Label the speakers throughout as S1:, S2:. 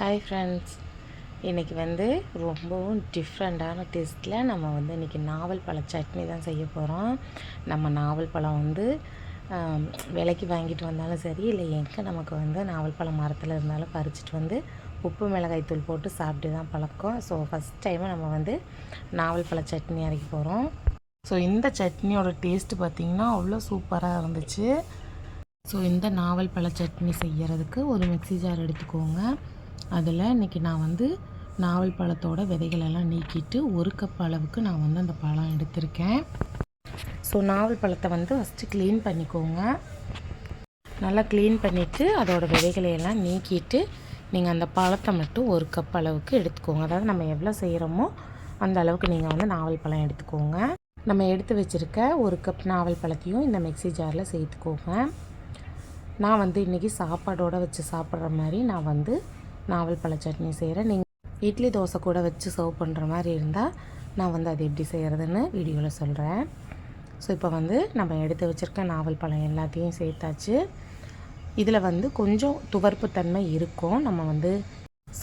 S1: Hi friends இன்றைக்கி வந்து ரொம்பவும் டிஃப்ரெண்ட்டான டேஸ்ட்டில் நம்ம வந்து இன்றைக்கி நாவல் பழ சட்னி தான் செய்ய போகிறோம் நம்ம நாவல் பழம் வந்து விலைக்கு வாங்கிட்டு வந்தாலும் சரி இல்லை எங்கே நமக்கு வந்து நாவல் பழம் மரத்தில் இருந்தாலும் பறிச்சிட்டு வந்து உப்பு மிளகாய் தூள் போட்டு சாப்பிட்டு தான் பழக்கம். ஸோ ஃபஸ்ட் டைம் நம்ம வந்து நாவல் பழ சட்னி அரைக்க போகிறோம் ஸோ இந்த சட்னியோட டேஸ்ட்டு பார்த்திங்கன்னா அவ்வளோ சூப்பராக இருந்துச்சு. ஸோ இந்த நாவல் பழ சட்னி செய்கிறதுக்கு ஒரு மிக்ஸி ஜார் எடுத்துக்கோங்க. அதில் இன்றைக்கி நான் வந்து நாவல் பழத்தோட விதைகளெல்லாம் நீக்கிட்டு ஒரு கப் அளவுக்கு நான் வந்து அந்த பழம் எடுத்திருக்கேன். ஸோ நாவல் பழத்தை வந்து ஃபஸ்ட்டு க்ளீன் பண்ணிக்கோங்க. நல்லா க்ளீன் பண்ணிவிட்டு அதோட விதைகளை எல்லாம் நீக்கிட்டு நீங்கள் அந்த பழத்தை மட்டும் ஒரு கப் அளவுக்கு எடுத்துக்கோங்க. அதாவது நம்ம எவ்வளோ செய்கிறோமோ அந்த அளவுக்கு நீங்கள் வந்து நாவல் பழம் எடுத்துக்கோங்க. நம்ம எடுத்து வச்சுருக்க ஒரு கப் நாவல் பழத்தையும் இந்த மிக்ஸி ஜாரில் சேர்த்துக்கோங்க. நான் வந்து இன்றைக்கி சாப்பாடோடு வச்சு சாப்பிட்ற மாதிரி நான் வந்து நாவல் பழ சட்னி செய்கிறேன் நீங்கள் இட்லி தோசை கூட வச்சு சர்வ் பண்ணுற மாதிரி இருந்தால் நான் வந்து அது எப்படி செய்கிறதுன்னு வீடியோவில் சொல்கிறேன் ஸோ இப்போ வந்து நம்ம எடுத்து வச்சுருக்க நாவல் பழம் எல்லாத்தையும் சேர்த்தாச்சு. இதில் வந்து கொஞ்சம் துவர்ப்பு தன்மை இருக்கும். நம்ம வந்து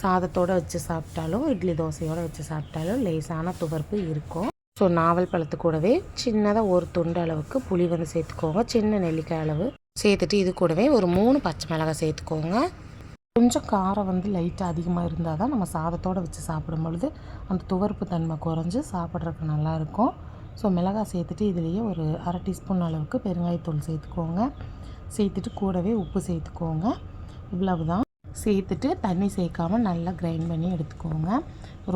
S1: சாதத்தோடு வச்சு சாப்பிட்டாலும் இட்லி தோசையோடு வச்சு சாப்பிட்டாலும் லேசான துவர்ப்பு இருக்கும். ஸோ நாவல் பழத்து கூடவே சின்னதாக ஒரு துண்டு அளவுக்கு புளி வந்து சேர்த்துக்கோங்க. சின்ன நெல்லிக்காய் அளவு சேர்த்துட்டு இது கூடவே ஒரு மூணு பச்சை மிளகாய் சேர்த்துக்கோங்க. கொஞ்சம் காரம் வந்து லைட்டாக அதிகமாக இருந்தால் தான் நம்ம சாதத்தோடு வச்சு சாப்பிடும் பொழுது அந்த துவர்ப்பு தன்மை குறைஞ்சி சாப்பிட்றதுக்கு நல்லாயிருக்கும் ஸோ மிளகாய் சேர்த்துட்டு இதுலேயே ஒரு அரை டீஸ்பூன் அளவுக்கு பெருங்காயத்தூள் சேர்த்துக்கோங்க. சேர்த்துட்டு கூடவே உப்பு சேர்த்துக்கோங்க. இவ்வளவு தான் சேர்த்துட்டு தண்ணி சேர்க்காம நல்லா கிரைண்ட் பண்ணி எடுத்துக்கோங்க.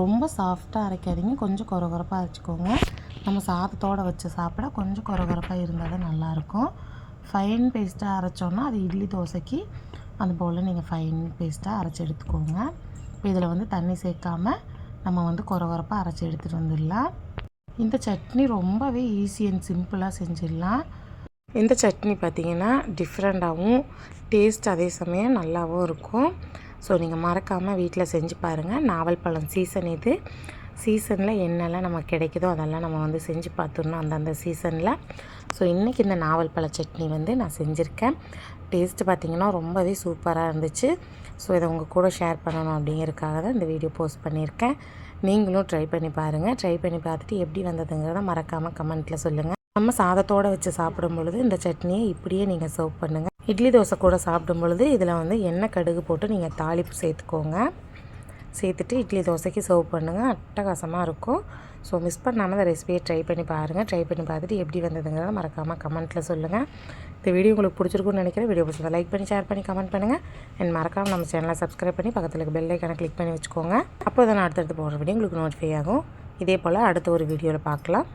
S1: ரொம்ப சாஃப்டாக அரைக்காதீங்க. கொஞ்சம் குறகுறப்பாக அரைச்சிக்கோங்க. நம்ம சாதத்தோடு வச்சு சாப்பிட கொஞ்சம் குறகுறப்பாக இருந்தால் தான் நல்லாயிருக்கும் ஃபைன் பேஸ்ட்டாக அரைச்சோன்னா அது இட்லி தோசைக்கு அதுபோல் நீங்கள் ஃபைன் பேஸ்ட்டாக அரைச்சி எடுத்துக்கோங்க. இப்போ இதில் வந்து தண்ணி சேர்க்காம நம்ம வந்து கொரகொரப்பாக அரைச்சி எடுத்துகிட்டு வந்துடலாம். இந்த சட்னி ரொம்பவே ஈஸி அண்ட் சிம்பிளாக செஞ்சிடலாம். இந்த சட்னி பார்த்திங்கன்னா டிஃப்ரெண்ட்டாகவும் டேஸ்ட் அதே சமயம் நல்லாவும் இருக்கும். ஸோ நீங்கள் மறக்காமல் வீட்டில் செஞ்சு பாருங்கள் நாவல் பழம் சீசன் இது. சீசனில் என்னெல்லாம் நமக்கு கிடைக்குதோ அதெல்லாம் நம்ம வந்து செஞ்சு பார்த்துடணும் அந்தந்த சீசனில். ஸோ இன்றைக்கி இந்த நாவல் பழ சட்னி வந்து நான் செஞ்சுருக்கேன். டேஸ்ட்டு பார்த்திங்கன்னா ரொம்பவே சூப்பராக இருந்துச்சு. ஸோ இதை உங்கள் கூட ஷேர் பண்ணணும் அப்படிங்கிறதுக்காக தான் இந்த வீடியோ போஸ்ட் பண்ணியிருக்கேன். நீங்களும் ட்ரை பண்ணி பாருங்கள் ட்ரை பண்ணி பார்த்துட்டு எப்படி வந்ததுங்கிறத மறக்காமல் கமெண்ட்டில் சொல்லுங்கள் நம்ம சாதத்தோடு வச்சு சாப்பிடும் பொழுது இந்த சட்னியை இப்படியே நீங்கள் சர்வ் பண்ணுங்கள் இட்லி தோசை கூட சாப்பிடும் பொழுது இதில் வந்து எண்ணெய் கடுகு போட்டு நீங்கள் தாளிப்பு சேர்த்துக்கோங்க. சேர்த்துட்டு இட்லி தோசைக்கு சர்வ் பண்ணுங்கள் அட்டகாசமாக இருக்கும். ஸோ மிஸ் பண்ணாமல் அந்த ரெசிபியை ட்ரை பண்ணி பாருங்கள் ட்ரை பண்ணி பார்த்துட்டு எப்படி வந்ததுங்கிறத மறக்காமல் கமெண்ட்டில் சொல்லுங்கள் இந்த வீடியோ உங்களுக்கு பிடிச்சிருக்குன்னு நினைக்கிறேன். வீடியோ பிடிச்சதை லைக் பண்ணி ஷேர் பண்ணி கமெண்ட் பண்ணுங்கள் அண்ட் மறக்காமல் நம்ம சேனலை சப்ஸ்கிரைப் பண்ணி பக்கத்தில் இருக்க பெல் ஐக்கானை கிளிக் பண்ணி வச்சுக்கோங்க. அப்போ தான் நான் அடுத்தடுத்து போடுற வீடியோ உங்களுக்கு நோட்டிஃபை ஆகும். இதே போல் அடுத்த ஒரு வீடியோவில் பார்க்கலாம்.